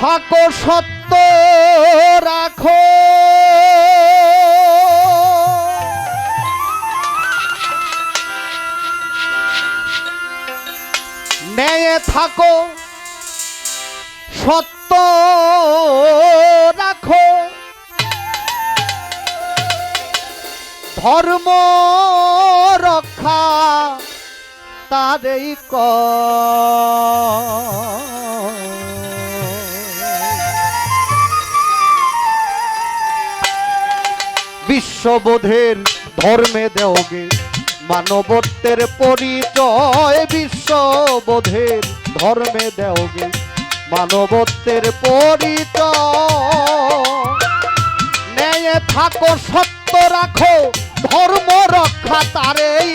থাকো সত্য রাখো। ন্যায়ে থাকো সত্য রাখো। ধর্ম রক্ষা তাদেরই ক বিশ্ববোধের ধর্মে দেওগে। মানবত্বের পরিচয় বিশ্ববোধের ধর্মে দেওগে। মানবত্বের পরিচয়। ন্যায় থাকো, সত্য রাখো, ধর্ম রক্ষা তারেই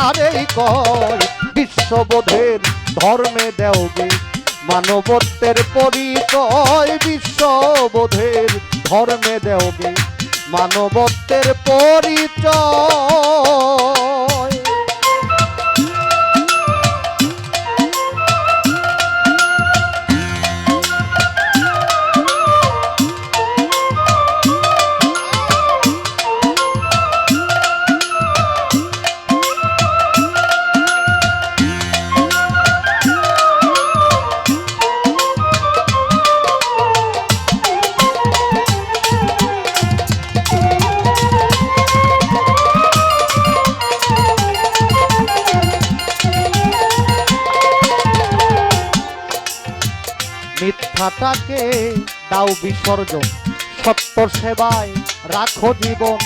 তারেই কয় বিশ্ববোধের ধর্মে দেওগে মানবত্বের পরিচয় বিশ্ববোধের ধর্মে দেওগে মানবত্বের পরিচয় মিথ্যাটাকে দাও বিসর্জন। সত্য সেবায় রাখো জীবন।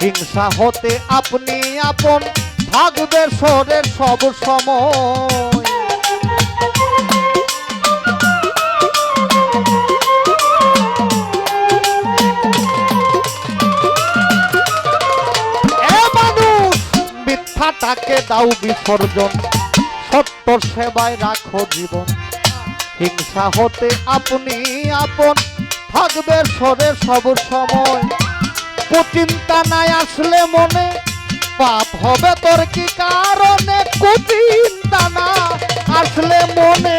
হিংসা হতে আপনি আপন থাকবে সরে সব সময়। মিথ্যাটাকে দাও বিসর্জন। সত্য সেবায় রাখো জীবন। হিংসা হতে আপনি আপন। থাকবে সরে সব সময়। কুচিন্তা নাই আসলে মনে। পাপ হবে তোর কি কারণে? কুচিন্তা না আসলে মনে।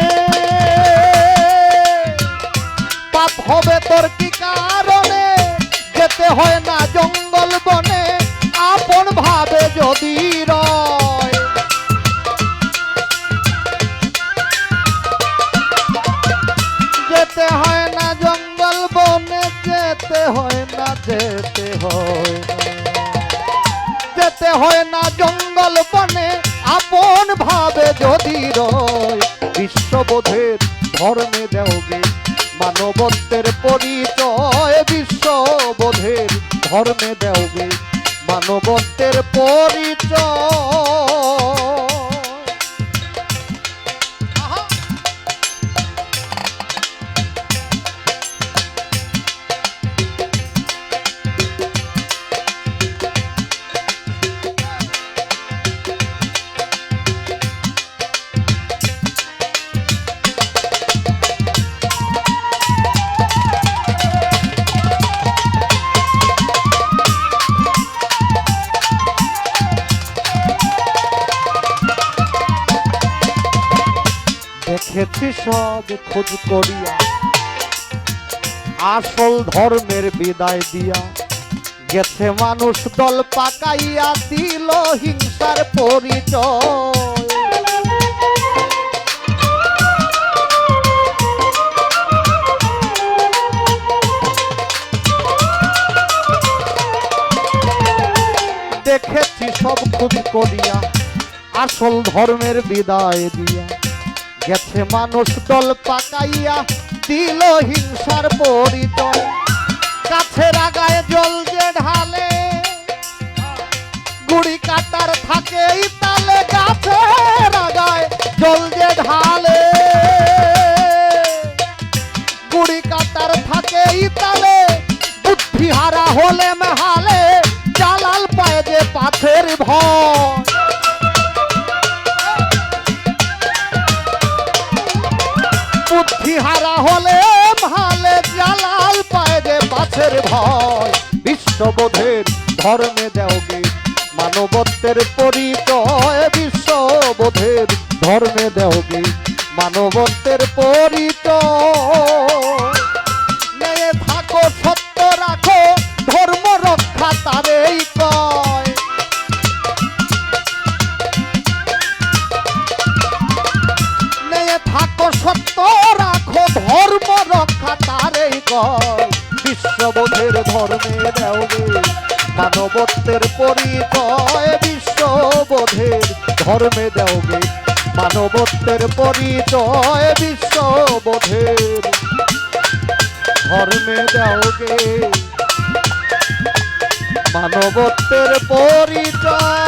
যেতে হয় না জঙ্গল বনে, আপন ভাবে যদি রয়, বিশ্ববোধের ধর্মে দেওগে মানবত্বের পরিচয়, বিশ্ববোধের ধর্মে দেওগে মানবত্বের পরিচয়। দেখেছি সব খোঁজ করিয়া, আসল ধর্মের বিদায় দিয়া গেছে মানুষ দল পাকাইয়া দিল হিংসার পরিচয়। দেখেছি সব খোঁজ করিয়া, আসল ধর্মের বিদায় দিয়া গেছে মানুষ দল পাকাইয়া, দিল হিংসার পরিচয় গাছের আগায় জল যে ঢালে, গুড়ি কাটার থাকে তালে গাছের আগায় জল যে ঢালে। গুড়ি কাটার থাকে তালে বুদ্ধি হারা হলে মেহালে জালাল পায় যে পাথের ভয় বিশ্ববোধের ধর্মে ধর্মে দেওগে। মানবত্বের পরিচয় বিশ্ববোধের ধর্মে দেওগে। মানবত্বের পরিচয় বিশ্ববোধের ধর্মে দেওগে। মানবত্বের পরিচয়